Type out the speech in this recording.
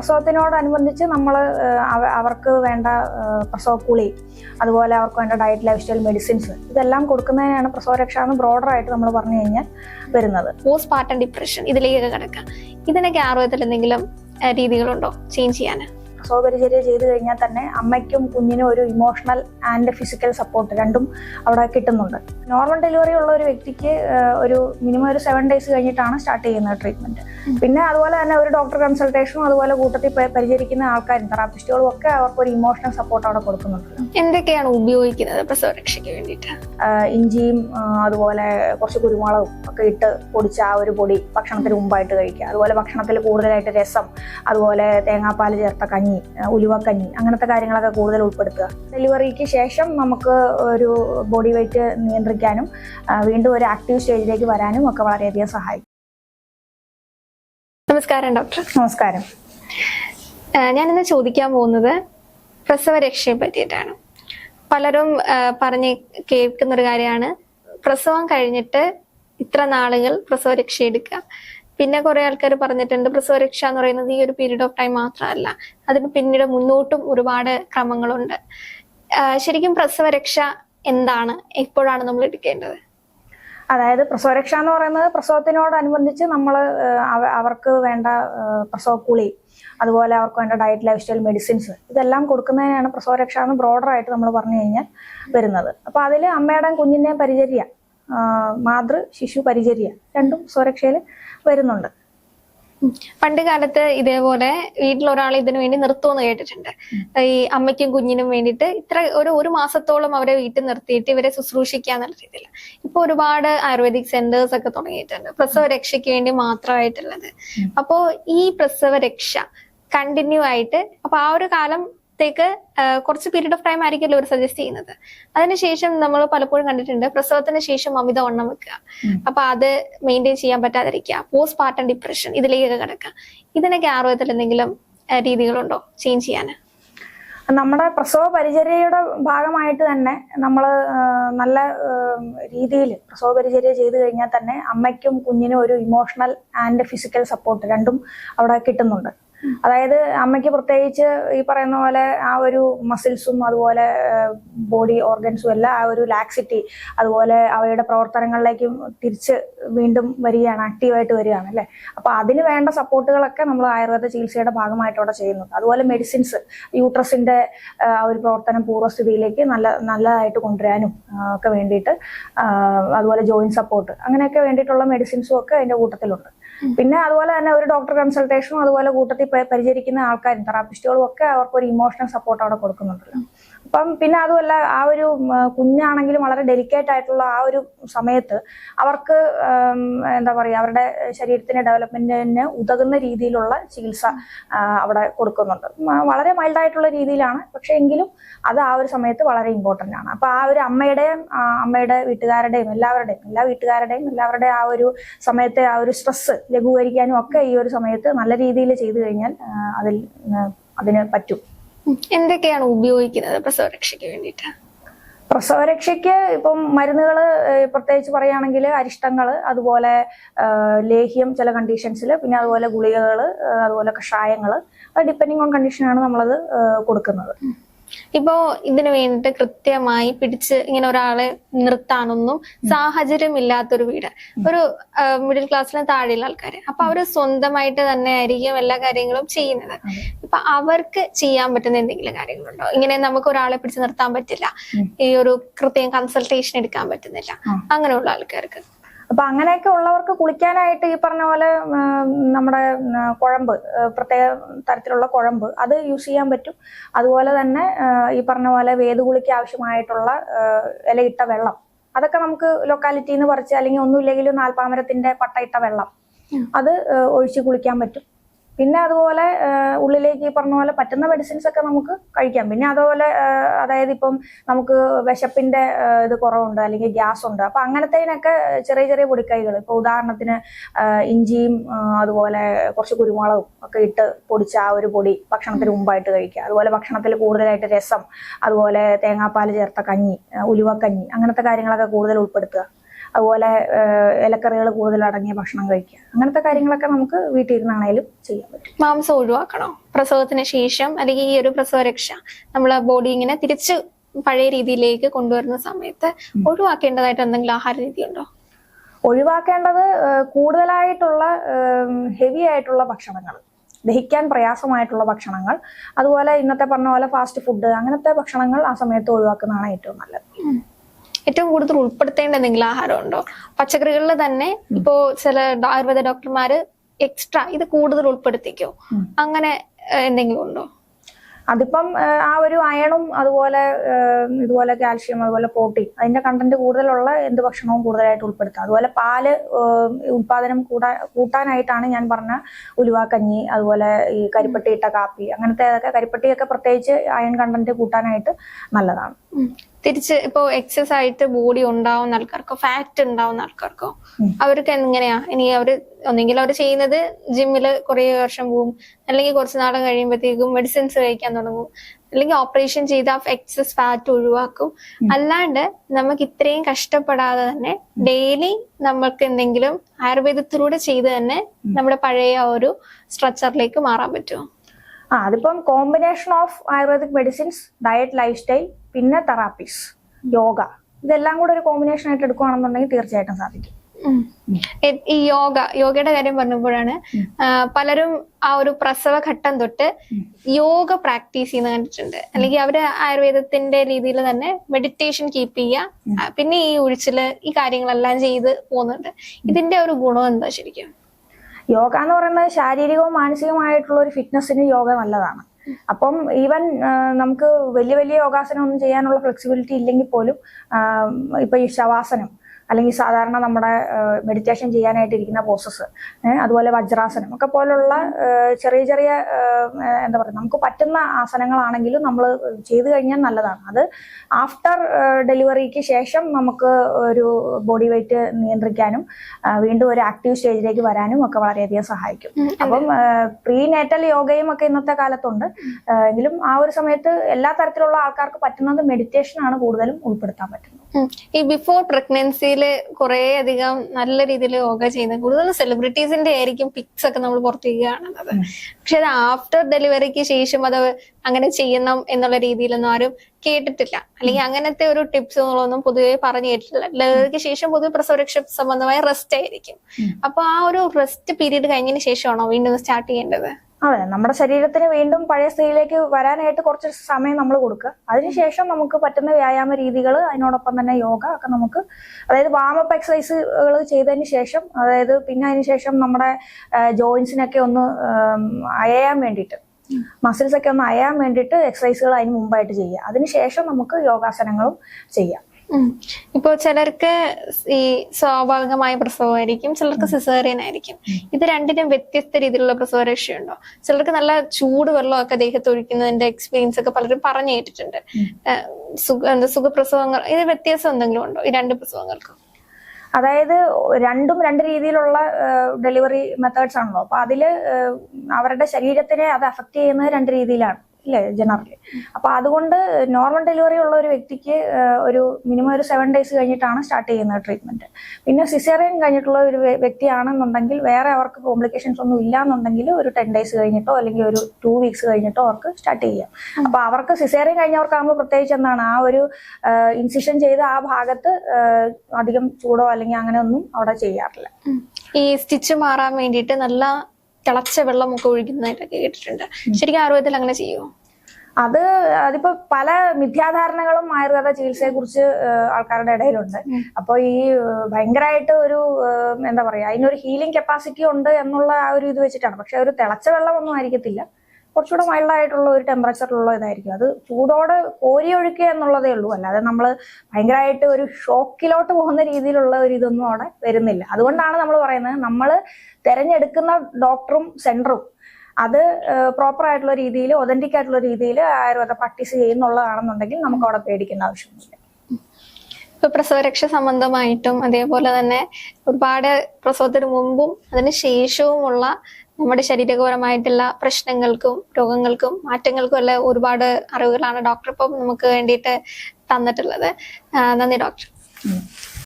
പ്രസവത്തിനോടനുബന്ധിച്ച് നമ്മൾ അവർക്ക് വേണ്ട പ്രസവ കുളി അതുപോലെ അവർക്ക് വേണ്ട ഡയറ്റ് ലൈഫ് സ്റ്റൈൽ മെഡിസിൻസ് ഇതെല്ലാം കൊടുക്കുന്നതിനാണ് പ്രസവരക്ഷ എന്ന് ബ്രോഡർ ആയിട്ട് നമ്മൾ പറഞ്ഞു കഴിഞ്ഞാൽ വരുന്നത്. പോസ്റ്റ് പാർട്ടം ഡിപ്രഷൻ ഇതിലേക്ക് കിടക്കാം. ഇതിനൊക്കെ ആരോഗ്യത്തിൽ എന്തെങ്കിലും രീതികളുണ്ടോ? ചേഞ്ച് ചെയ്യാൻ പ്രസവ പരിചര്യ ചെയ്തു കഴിഞ്ഞാൽ തന്നെ അമ്മയ്ക്കും കുഞ്ഞിനും ഒരു ഇമോഷണൽ ആൻഡ് ഫിസിക്കൽ സപ്പോർട്ട് രണ്ടും അവിടെ കിട്ടുന്നുണ്ട്. നോർമൽ ഡെലിവറി ഉള്ള ഒരു വ്യക്തിക്ക് ഒരു മിനിമം ഒരു സെവൻ ഡേയ്സ് കഴിഞ്ഞിട്ടാണ് സ്റ്റാർട്ട് ചെയ്യുന്നത് ട്രീറ്റ്മെന്റ് പിന്നെ അതുപോലെ തന്നെ ഒരു ഡോക്ടർ കൺസൾട്ടേഷനും അതുപോലെ കൂട്ടത്തിൽ പരിചരിക്കുന്ന ആൾക്കാരും തെറാപ്പിസ്റ്റുകളും ഒക്കെ അവർക്ക് ഒരു ഇമോഷണൽ സപ്പോർട്ട് അവിടെ കൊടുക്കുന്നുണ്ട്. എന്തൊക്കെയാണ് ഉപയോഗിക്കുന്നത് പ്രസവരക്ഷയ്ക്ക് വേണ്ടിയിട്ട്? ഇഞ്ചിയും അതുപോലെ കുറച്ച് കുരുമുളകും ഒക്കെ ഇട്ട് പൊടിച്ച ആ ഒരു പൊടി ഭക്ഷണത്തിന് മുമ്പായിട്ട് കഴിക്കുക. അതുപോലെ ഭക്ഷണത്തിൽ കൂടുതലായിട്ട് രസം അതുപോലെ തേങ്ങാപ്പാൽ ചേർത്ത കഞ്ഞി ആഹ് ഉലുവക്കഞ്ഞി അങ്ങനത്തെ കാര്യങ്ങളൊക്കെ കൂടുതൽ ഉൾപ്പെടുത്തുക. ഡെലിവറിക്ക് ശേഷം നമുക്ക് ഒരു ബോഡി വെയിറ്റ് നിയന്ത്രിക്കാനും വീണ്ടും ഒരു ആക്റ്റീവ് സ്റ്റേജിലേക്ക് വരാനും ഒക്കെ വളരെയധികം സഹായിക്കും. നമസ്കാരം ഡോക്ടർ. നമസ്കാരം. ഞാനിന്ന് ചോദിക്കാൻ പോകുന്നത് പ്രസവരക്ഷയെ പറ്റിയിട്ടാണ്. പലരും പറഞ്ഞ് കേൾക്കുന്ന ഒരു കാര്യമാണ് പ്രസവം കഴിഞ്ഞിട്ട് ഇത്ര നാളുകൾ പ്രസവരക്ഷ എടുക്കുക. പിന്നെ കുറെ ആൾക്കാർ പറഞ്ഞിട്ടുണ്ട് പ്രസവരക്ഷ എന്ന് പറയുന്നത് ഈ ഒരു പീരീഡ് ഓഫ് ടൈം മാത്രമല്ല. അതിന് പിന്നീട് മുന്നോട്ടും ഒരുപാട് ക്രമങ്ങളുണ്ട്. ശരിക്കും പ്രസവരക്ഷ എന്താണ്? എപ്പോഴാണ് നമ്മൾ എടുക്കേണ്ടത്? അതായത് പ്രസവരക്ഷ എന്ന് പറയുന്നത് പ്രസവത്തിനോടനുബന്ധിച്ച് നമ്മൾ അവർക്ക് വേണ്ട പ്രസവ കുളി അതുപോലെ അവർക്ക് വേണ്ട ഡയറ്റ് ലൈഫ് സ്റ്റൈൽ മെഡിസിൻസ് ഇതെല്ലാം കൊടുക്കുന്നതിനാണ് പ്രസവരക്ഷ എന്ന് ബ്രോഡർ ആയിട്ട് നമ്മൾ പറഞ്ഞു കഴിഞ്ഞാൽ വരുന്നത്. അപ്പോൾ അതിൽ അമ്മയുടെയും കുഞ്ഞിന്റെയും പരിചര്യ മാതൃ ശിശു പരിചര്യ രണ്ടും സ്വരക്ഷയിൽ വരുന്നുണ്ട്. പണ്ട് കാലത്ത് ഇതേപോലെ വീട്ടിൽ ഒരാൾ ഇതിനു വേണ്ടി നിർത്തുമെന്ന് കേട്ടിട്ടുണ്ട്. ഈ അമ്മയ്ക്കും കുഞ്ഞിനും വേണ്ടിയിട്ട് ഇത്ര ഒരു ഒരു മാസത്തോളം അവരെ വീട്ടിൽ നിർത്തിയിട്ട് ഇവരെ ശുശ്രൂഷിക്കുക എന്നുള്ള രീതിയിൽ. ഇപ്പൊ ഒരുപാട് ആയുർവേദിക് സെന്റേഴ്സ് ഒക്കെ തുടങ്ങിയിട്ടുണ്ട്. പ്രസവ രക്ഷയ്ക്ക് വേണ്ടി മാത്രമായിട്ടുള്ളത്. അപ്പോ ഈ പ്രസവ രക്ഷ കണ്ടിന്യൂ ആയിട്ട് അപ്പൊ ആ ഒരു കാലത്തേക്ക് ആ, കുറച്ച് പീരീഡ് ഓഫ് ടൈം ആയിരിക്കില്ല ഒരു സജസ്റ്റ് ചെയ്യുന്നത്. അതിനുശേഷം നമ്മൾ പലപ്പോഴും കണ്ടിട്ടുണ്ട് പ്രസവത്തിന് ശേഷം അമിത വണ്ണം വെക്കുക. അപ്പൊ അത് മെയിന്റെയിൻ ചെയ്യാൻ പറ്റാതിരിക്കുക. പോസ്റ്റ് പാർട്ടം ഡിപ്രഷൻ ഇതിലേക്കൊക്കെ കിടക്കുക. ഇതിനൊക്കെ ആരോഗ്യത്തിൽ എന്തെങ്കിലും രീതികളുണ്ടോ ചേഞ്ച് ചെയ്യാൻ? നമ്മുടെ പ്രസവ പരിചര്യയുടെ ഭാഗമായിട്ട് തന്നെ നമ്മൾ നല്ല രീതിയിൽ പ്രസവ പരിചര്യ ചെയ്തു കഴിഞ്ഞാൽ തന്നെ അമ്മയ്ക്കും കുഞ്ഞിനും ഒരു ഇമോഷണൽ ആൻഡ് ഫിസിക്കൽ സപ്പോർട്ട് രണ്ടും അവിടെ കിട്ടുന്നുണ്ട്. അതായത് അമ്മയ്ക്ക് പ്രത്യേകിച്ച് ഈ പറയുന്ന പോലെ ആ ഒരു മസിൽസും അതുപോലെ ബോഡി ഓർഗൻസും എല്ലാം ആ ഒരു ലാക്സിറ്റി അതുപോലെ അവയുടെ പ്രവർത്തനങ്ങളിലേക്കും തിരിച്ച് വീണ്ടും വരികയാണ് ആക്റ്റീവായിട്ട് വരികയാണ് അല്ലേ? അപ്പൊ അതിന് വേണ്ട സപ്പോർട്ടുകളൊക്കെ നമ്മൾ ആയുർവേദ ചികിത്സയുടെ ഭാഗമായിട്ട് അവിടെ ചെയ്യുന്നുണ്ട്. അതുപോലെ മെഡിസിൻസ് യൂട്രസിന്റെ ആ, ഒരു പ്രവർത്തനം പൂർവസ്ഥിതിയിലേക്ക് നല്ല നല്ലതായിട്ട് കൊണ്ടുവരാനും ഒക്കെ വേണ്ടിയിട്ട് അതുപോലെ ജോയിന്റ് സപ്പോർട്ട് അങ്ങനെയൊക്കെ വേണ്ടിയിട്ടുള്ള മെഡിസിൻസും ഒക്കെ അതിന്റെ കൂട്ടത്തിലുണ്ട്. പിന്നെ അതുപോലെ തന്നെ ഒരു ഡോക്ടർ കൺസൾട്ടേഷനും അതുപോലെ കൂട്ടത്തിൽ പരിചരിക്കുന്ന ആൾക്കാരും തെറാപ്പിസ്റ്റുകളും ഒക്കെ അവർക്ക് ഒരു ഇമോഷണൽ സപ്പോർട്ട് അവിടെ കൊടുക്കുന്നുണ്ടല്ലോ അപ്പം പിന്നെ അതുമല്ല ആ ഒരു കുഞ്ഞാണെങ്കിലും വളരെ ഡെലിക്കേറ്റ് ആയിട്ടുള്ള ആ ഒരു സമയത്ത് അവർക്ക് എന്താ പറയുക അവരുടെ ശരീരത്തിന്റെ ഡെവലപ്മെന്റിന് ഉതകുന്ന രീതിയിലുള്ള ചികിത്സ അവിടെ കൊടുക്കുന്നുണ്ട്. വളരെ മൈൽഡ് ആയിട്ടുള്ള രീതിയിലാണ്. പക്ഷെ എങ്കിലും അത് ആ ഒരു സമയത്ത് വളരെ ഇമ്പോർട്ടന്റ് ആണ്. അപ്പൊ ആ ഒരു അമ്മയുടെയും അമ്മയുടെ വീട്ടുകാരുടെയും എല്ലാവരുടെയും എല്ലാ വീട്ടുകാരുടെയും എല്ലാവരുടെയും ആ ഒരു സമയത്തെ ആ ഒരു സ്ട്രെസ് ലഘൂകരിക്കാനും ഒക്കെ ഈ ഒരു സമയത്ത് നല്ല രീതിയിൽ ചെയ്തു കഴിഞ്ഞാൽ അതിൽ അതിന് പറ്റും. എന്തൊക്കെയാണ് ഉപയോഗിക്കുന്നത് പ്രസവരക്ഷയ്ക്ക് വേണ്ടിയിട്ട്? പ്രസവരക്ഷയ്ക്ക് ഇപ്പം മരുന്നുകൾ പ്രത്യേകിച്ച് പറയുകയാണെങ്കിൽ അരിഷ്ടങ്ങൾ അതുപോലെ ലേഹ്യം ചില കണ്ടീഷൻസിൽ പിന്നെ അതുപോലെ ഗുളികകൾ അതുപോലെ കഷായങ്ങൾ അത് ഡിപ്പെൻഡിങ് ഓൺ കണ്ടീഷനാണ് നമ്മളത് കൊടുക്കുന്നത്. ഇപ്പോ ഇതിന് വേണ്ടിയിട്ട് കൃത്യമായി പിടിച്ച് ഇങ്ങനെ ഒരാളെ നിർത്താനൊന്നും സാഹചര്യം ഇല്ലാത്തൊരു വീട്. ഒരു മിഡിൽ ക്ലാസ്സിന് താഴെയുള്ള ആൾക്കാര്. അപ്പൊ അവർ സ്വന്തമായിട്ട് തന്നെ ആയിരിക്കും എല്ലാ കാര്യങ്ങളും ചെയ്യുന്നത്. ഇപ്പൊ അവർക്ക് ചെയ്യാൻ പറ്റുന്ന എന്തെങ്കിലും കാര്യങ്ങളുണ്ടോ? ഇങ്ങനെ നമുക്ക് ഒരാളെ പിടിച്ച് നിർത്താൻ പറ്റില്ല. ഈ ഒരു കൃത്യം കൺസൾട്ടേഷൻ എടുക്കാൻ പറ്റുന്നില്ല. അങ്ങനെയുള്ള ആൾക്കാർക്ക്. അപ്പൊ അങ്ങനെയൊക്കെ ഉള്ളവർക്ക് കുളിക്കാനായിട്ട് ഈ പറഞ്ഞ പോലെ നമ്മുടെ കുഴമ്പ് പ്രത്യേക തരത്തിലുള്ള കുഴമ്പ് അത് യൂസ് ചെയ്യാൻ പറ്റും. അതുപോലെ തന്നെ ഈ പറഞ്ഞ പോലെ വേദുകുളിക്ക് ആവശ്യമായിട്ടുള്ള ഇലയിട്ട വെള്ളം. അതൊക്കെ നമുക്ക് ലൊക്കാലിറ്റിയിൽ നിന്ന് പറിച്ച് അല്ലെങ്കിൽ ഒന്നുമില്ലെങ്കിലും നാൽപ്പാമരത്തിന്റെ പട്ടയിട്ട വെള്ളം. അത് ഒഴിച്ച് കുളിക്കാൻ പറ്റും. പിന്നെ അതുപോലെ ഉള്ളിലേക്ക് ഈ പറഞ്ഞ പോലെ പറ്റുന്ന മെഡിസിൻസ് ഒക്കെ നമുക്ക് കഴിക്കാം. പിന്നെ അതുപോലെ അതായത് ഇപ്പം നമുക്ക് വിശപ്പിന്റെ ഇത് കുറവുണ്ട് അല്ലെങ്കിൽ ഗ്യാസ് ഉണ്ട്. അപ്പൊ അങ്ങനത്തേനൊക്കെ ചെറിയ ചെറിയ പൊടിക്കൈകൾ ഇപ്പൊ ഉദാഹരണത്തിന് ഇഞ്ചിയും അതുപോലെ കുറച്ച് കുരുമുളകും ഒക്കെ ഇട്ട് പൊടിച്ച ആ ഒരു പൊടി ഭക്ഷണത്തിന് മുമ്പായിട്ട് കഴിക്കുക. അതുപോലെ ഭക്ഷണത്തിൽ കൂടുതലായിട്ട് രസം അതുപോലെ തേങ്ങാപ്പാൽ ചേർത്ത കഞ്ഞി ഉലുവക്കഞ്ഞി അങ്ങനത്തെ കാര്യങ്ങളൊക്കെ കൂടുതൽ ഉൾപ്പെടുത്തുക. അതുപോലെ ഇലക്കറികൾ കൂടുതൽ അടങ്ങിയ ഭക്ഷണം കഴിക്കുക. അങ്ങനത്തെ കാര്യങ്ങളൊക്കെ നമുക്ക് വീട്ടിൽ ഇരുന്നാണേലും ചെയ്യാൻ പറ്റും. മാംസം ഒഴിവാക്കണോ? പ്രസവത്തിന് ശേഷം അല്ലെങ്കിൽ ഈ ഒരു പ്രസവ രക്ഷ നമ്മളെ ബോഡി ഇങ്ങനെ തിരിച്ച് പഴയ രീതിയിലേക്ക് കൊണ്ടുവരുന്ന സമയത്ത് ഒഴിവാക്കേണ്ടതായിട്ട് എന്തെങ്കിലും ആഹാര രീതി ഉണ്ടോ ഒഴിവാക്കേണ്ടത് കൂടുതലായിട്ടുള്ള ഹെവി ആയിട്ടുള്ള ഭക്ഷണങ്ങൾ. ദഹിക്കാൻ പ്രയാസമായിട്ടുള്ള ഭക്ഷണങ്ങൾ. അതുപോലെ ഇന്നത്തെ പറഞ്ഞ പോലെ ഫാസ്റ്റ് ഫുഡ് അങ്ങനത്തെ ഭക്ഷണങ്ങൾ ആ സമയത്ത് ഒഴിവാക്കുന്നതാണ് ഏറ്റവും നല്ലത്. ഏറ്റവും കൂടുതൽ ഉൾപ്പെടുത്തേണ്ട എന്തെങ്കിലും ആഹാരം ഉണ്ടോ? പച്ചക്കറികളിൽ തന്നെ ഇപ്പോ ചില ആയുർവേദ ഡോക്ടർമാര് എക്സ്ട്രാ ഇത് കൂടുതൽ ഉൾപ്പെടുത്തിക്കോ? അങ്ങനെ എന്തെങ്കിലും ഉണ്ടോ? അതിപ്പം ആ ഒരു അയണും അതുപോലെ ഇതുപോലെ കാൽഷ്യം അതുപോലെ പ്രോട്ടീൻ അതിന്റെ കണ്ടന്റ് കൂടുതലുള്ള എന്ത് ഭക്ഷണവും കൂടുതലായിട്ട് ഉൾപ്പെടുത്താം. അതുപോലെ പാൽ ഉൽപാദനം കൂടാ കൂട്ടാനായിട്ടാണ് ഞാൻ പറഞ്ഞ ഉലുവാക്കഞ്ഞി അതുപോലെ ഈ കരിപ്പട്ടി ഇട്ട കാപ്പി അങ്ങനത്തെ കരിപ്പട്ടിയൊക്കെ പ്രത്യേകിച്ച് അയൺ കണ്ടന്റ് കൂട്ടാനായിട്ട് നല്ലതാണ്. തിരിച്ച് ഇപ്പോ എക്സസ് ആയിട്ട് ബോഡി ഉണ്ടാവുന്ന ആൾക്കാർക്കോ ഫാറ്റ് ഉണ്ടാവുന്ന ആൾക്കാർക്കോ. അവർക്ക് എങ്ങനെയാ? ഇനി അവർ ഒന്നെങ്കിൽ അവർ ചെയ്യുന്നത് ജിമ്മിൽ കുറെ വർഷം പോവും അല്ലെങ്കിൽ കുറച്ച് നാൾ കഴിയുമ്പോഴത്തേക്കും മെഡിസിൻസ് കഴിക്കാൻ തുടങ്ങും അല്ലെങ്കിൽ ഓപ്പറേഷൻ ചെയ്ത എക്സസ് ഫാറ്റ് ഒഴിവാക്കും. അല്ലാണ്ട് നമുക്ക് ഇത്രയും കഷ്ടപ്പെടാതെ തന്നെ ഡെയിലി നമ്മൾക്ക് എന്തെങ്കിലും ആയുർവേദത്തിലൂടെ ചെയ്ത് തന്നെ നമ്മുടെ പഴയ ആ ഒരു സ്ട്രക്ചറിലേക്ക് മാറാൻ പറ്റുമോ ആ അതിപ്പം combination of ayurvedic medicines diet lifestyle പിന്നെ തെറാപ്പീസ് യോഗ ഇതെല്ലാം കൂടെ ഒരു കോമ്പിനേഷൻ ആയിട്ട് എടുക്കുകയാണെന്നുണ്ടെങ്കിൽ തീർച്ചയായിട്ടും സാധിക്കും. ഈ യോഗ യോഗയുടെ കാര്യം പറഞ്ഞപ്പോഴാണ് പലരും ആ ഒരു പ്രസവ ഘട്ടം തൊട്ട് യോഗ പ്രാക്ടീസ് ചെയ്യുന്ന കണ്ടിട്ടുണ്ട്. അല്ലെങ്കിൽ അവർ ആയുർവേദത്തിന്റെ രീതിയിൽ തന്നെ മെഡിറ്റേഷൻ കീപ്പ് ചെയ്യുക. പിന്നെ ഈ ഒഴിച്ചിൽ ഈ കാര്യങ്ങളെല്ലാം ചെയ്ത് പോകുന്നുണ്ട്. ഇതിന്റെ ഒരു ഗുണം എന്താ ശരിക്കും? യോഗ എന്ന് പറയുന്നത് ശാരീരികവും മാനസികവുമായിട്ടുള്ള ഒരു ഫിറ്റ്നസ്സിന് യോഗ നല്ലതാണ്. അപ്പം ഈവൻ നമുക്ക് വലിയ വലിയ യോഗാസനം ഒന്നും ചെയ്യാനുള്ള ഫ്ലെക്സിബിലിറ്റി ഇല്ലെങ്കിൽ പോലും ഇപ്പൊ ഈ ശവാസനം അല്ലെങ്കിൽ സാധാരണ നമ്മുടെ മെഡിറ്റേഷൻ ചെയ്യാനായിട്ട് ഇരിക്കുന്ന പോസസ് അതുപോലെ വജ്രാസനം ഒക്കെ പോലുള്ള ചെറിയ ചെറിയ എന്താ പറയുക നമുക്ക് പറ്റുന്ന ആസനങ്ങളാണെങ്കിലും നമ്മൾ ചെയ്തു കഴിഞ്ഞാൽ നല്ലതാണ്. അത് ആഫ്റ്റർ ഡെലിവറിക്ക് ശേഷം നമുക്ക് ഒരു ബോഡി വെയിറ്റ് നിയന്ത്രിക്കാനും വീണ്ടും ഒരു ആക്റ്റീവ് സ്റ്റേജിലേക്ക് വരാനും ഒക്കെ വളരെയധികം സഹായിക്കും. അപ്പം പ്രീ നേറ്റൽ യോഗയും ഒക്കെ ഇന്നത്തെ കാലത്തുണ്ട്. എങ്കിലും ആ ഒരു സമയത്ത് എല്ലാ തരത്തിലുള്ള ആൾക്കാർക്ക് പറ്റുന്നത് മെഡിറ്റേഷൻ ആണ് കൂടുതലും ഉൾപ്പെടുത്താൻ പറ്റുന്നത്. ഈ ബിഫോർ പ്രഗ്നൻസിയിൽ കുറെ അധികം നല്ല രീതിയിൽ യോഗ ചെയ്യുന്ന കൂടുതൽ സെലിബ്രിറ്റീസിന്റെ ആയിരിക്കും പിക്സ് ഒക്കെ നമ്മൾ പുറത്തേക്ക് കാണുന്നത്. പക്ഷെ അത് ആഫ്റ്റർ ഡെലിവറിക്ക് ശേഷം അത് അങ്ങനെ ചെയ്യണം എന്നുള്ള രീതിയിലൊന്നും ആരും കേട്ടിട്ടില്ല. അല്ലെങ്കിൽ അങ്ങനത്തെ ഒരു ടിപ്സ് ടിപ്സുകളൊന്നും പൊതുവെ പറഞ്ഞു കേട്ടിട്ടില്ല. ഡെലിവറിക്ക് ശേഷം പൊതുവെ പ്രസവരക്ഷ സംബന്ധമായ റെസ്റ്റ് ആയിരിക്കും. അപ്പൊ ആ ഒരു റെസ്റ്റ് പീരീഡ് കഴിഞ്ഞതിന് ശേഷമാണോ വീണ്ടും സ്റ്റാർട്ട് ചെയ്യേണ്ടത്? അതെ നമ്മുടെ ശരീരത്തിന് വീണ്ടും പഴയ സ്ഥിതിയിലേക്ക് വരാനായിട്ട് കുറച്ച് സമയം നമ്മൾ കൊടുക്കുക. അതിനുശേഷം നമുക്ക് പറ്റുന്ന വ്യായാമ രീതികൾ അതിനോടൊപ്പം തന്നെ യോഗ ഒക്കെ നമുക്ക് അതായത് വാമപ്പ് എക്സസൈസുകൾ ചെയ്തതിന് ശേഷം അതായത് പിന്നെ അതിനുശേഷം നമ്മുടെ ജോയിൻസിനൊക്കെ ഒന്ന് അയയാൻ വേണ്ടിയിട്ട് മസിൽസ് ഒക്കെ ഒന്ന് അയയാൻ വേണ്ടിയിട്ട് എക്സസൈസുകൾ അതിന് മുമ്പായിട്ട് ചെയ്യുക. അതിനുശേഷം നമുക്ക് യോഗാസനങ്ങളും ചെയ്യാം. ഉം. ഇപ്പോ ചിലർക്ക് ഈ സ്വാഭാവികമായ പ്രസവമായിരിക്കും ചിലർക്ക് സിസേറിയൻ ആയിരിക്കും ഇത് രണ്ടിനും വ്യത്യസ്ത രീതിയിലുള്ള പ്രസവ രക്ഷയുണ്ടോ ചിലർക്ക് നല്ല ചൂട് വെള്ളമൊക്കെ ദേഹത്ത് ഒഴിക്കുന്നതിന്റെ എക്സ്പീരിയൻസ് ഒക്കെ പലരും പറഞ്ഞു കേട്ടിട്ടുണ്ട്. സുഖ എന്താ സുഖപ്രസവങ്ങൾ ഇത് വ്യത്യാസം എന്തെങ്കിലും ഉണ്ടോ ഈ രണ്ട് പ്രസവങ്ങൾക്കും? അതായത് രണ്ടും രണ്ട് രീതിയിലുള്ള ഡെലിവറി മെത്തേഡ്സ് ആണല്ലോ. അപ്പൊ അതിൽ അവരുടെ ശരീരത്തിനെ അത് അഫക്ട് ചെയ്യുന്നത് രണ്ട് രീതിയിലാണ്. ഇല്ലേ ജനറലി അപ്പൊ അതുകൊണ്ട് നോർമൽ ഡെലിവറി ഉള്ള ഒരു വ്യക്തിക്ക് ഒരു മിനിമം ഒരു സെവൻ ഡേയ്സ് കഴിഞ്ഞിട്ടാണ് സ്റ്റാർട്ട് ചെയ്യുന്നത് ട്രീറ്റ്മെന്റ് പിന്നെ സിസേറിയൻ കഴിഞ്ഞിട്ടുള്ള ഒരു വ്യക്തിയാണെന്നുണ്ടെങ്കിൽ വേറെ അവർക്ക് കോംപ്ലിക്കേഷൻസ് ഒന്നും ഇല്ല എന്നുണ്ടെങ്കിൽ ഒരു ടെൻ ഡേയ്സ് കഴിഞ്ഞിട്ടോ അല്ലെങ്കിൽ ഒരു ടു വീക്സ് കഴിഞ്ഞിട്ടോ അവർക്ക് സ്റ്റാർട്ട് ചെയ്യാം. അപ്പൊ അവർക്ക് സിസേറിയൻ കഴിഞ്ഞവർക്കാകുമ്പോൾ പ്രത്യേകിച്ച് എന്താണ് ആ ഒരു ഇൻസിഷൻ ചെയ്ത ആ ഭാഗത്ത് അധികം ചൂടോ അല്ലെങ്കിൽ അങ്ങനെ ഒന്നും അവിടെ ചെയ്യാറില്ല. ഈ സ്റ്റിച്ച് മാറാൻ വേണ്ടിയിട്ട് നല്ല തിളച്ച വെള്ളമൊക്കെ ഒഴിക്കുന്നതായിട്ടൊക്കെ കേട്ടിട്ടുണ്ട്. ശരിക്കും ആയുർവേദത്തിൽ അങ്ങനെ ചെയ്യുമോ അത് അതിപ്പോ പല മിഥ്യാധാരണകളും ആയുർവേദ ചികിത്സയെ കുറിച്ച് ആൾക്കാരുടെ ഇടയിലുണ്ട്. അപ്പോൾ ഈ ഭയങ്കരമായിട്ട് ഒരു എന്താ പറയാ അതിനൊരു ഹീലിംഗ് കപ്പാസിറ്റി ഉണ്ട് എന്നുള്ള ആ ഒരു ഇത് വെച്ചിട്ടാണ്. പക്ഷെ ഒരു തിളച്ച വെള്ളം ഒന്നും ആയിരിക്കത്തില്ല. കുറച്ചുകൂടെ മൈൽഡ് ആയിട്ടുള്ള ഒരു ടെമ്പറേച്ചറിലുള്ള ഇതായിരിക്കും. അത് ചൂടോടെ കോരി ഒഴുക്കുക എന്നുള്ളതേ ഉള്ളൂ. അല്ലാതെ നമ്മൾ ഭയങ്കരമായിട്ട് ഒരു ഷോക്കിലോട്ട് പോകുന്ന രീതിയിലുള്ള ഒരു ഇതൊന്നും അവിടെ വരുന്നില്ല. അതുകൊണ്ടാണ് നമ്മൾ പറയുന്നത് നമ്മൾ തിരഞ്ഞെടുക്കുന്ന ഡോക്ടറും സെന്ററും അത് പ്രോപ്പർ ആയിട്ടുള്ള രീതിയിൽ ഒതന്റിക് ആയിട്ടുള്ള രീതിയിൽ ആയുർവേദ പ്രാക്ടീസ് ചെയ്യുന്നുള്ളതാണെന്നുണ്ടെങ്കിൽ നമുക്ക് അവിടെ പേടിക്കേണ്ട ആവശ്യമൊന്നുമില്ല. ഇപ്പൊ പ്രസവരക്ഷ സംബന്ധമായിട്ടും അതേപോലെ തന്നെ ഒരുപാട് പ്രസവത്തിന് മുമ്പും അതിന് ശേഷവുമുള്ള നമ്മുടെ ശരീരപരമായിട്ടുള്ള പ്രശ്നങ്ങൾക്കും രോഗങ്ങൾക്കും മാറ്റങ്ങൾക്കും എല്ലാം ഒരുപാട് അറിവുകളാണ് ഡോക്ടർ ഇപ്പം നമുക്ക് വേണ്ടിയിട്ട് തന്നിട്ടുള്ളത് നന്ദി ഡോക്ടർ.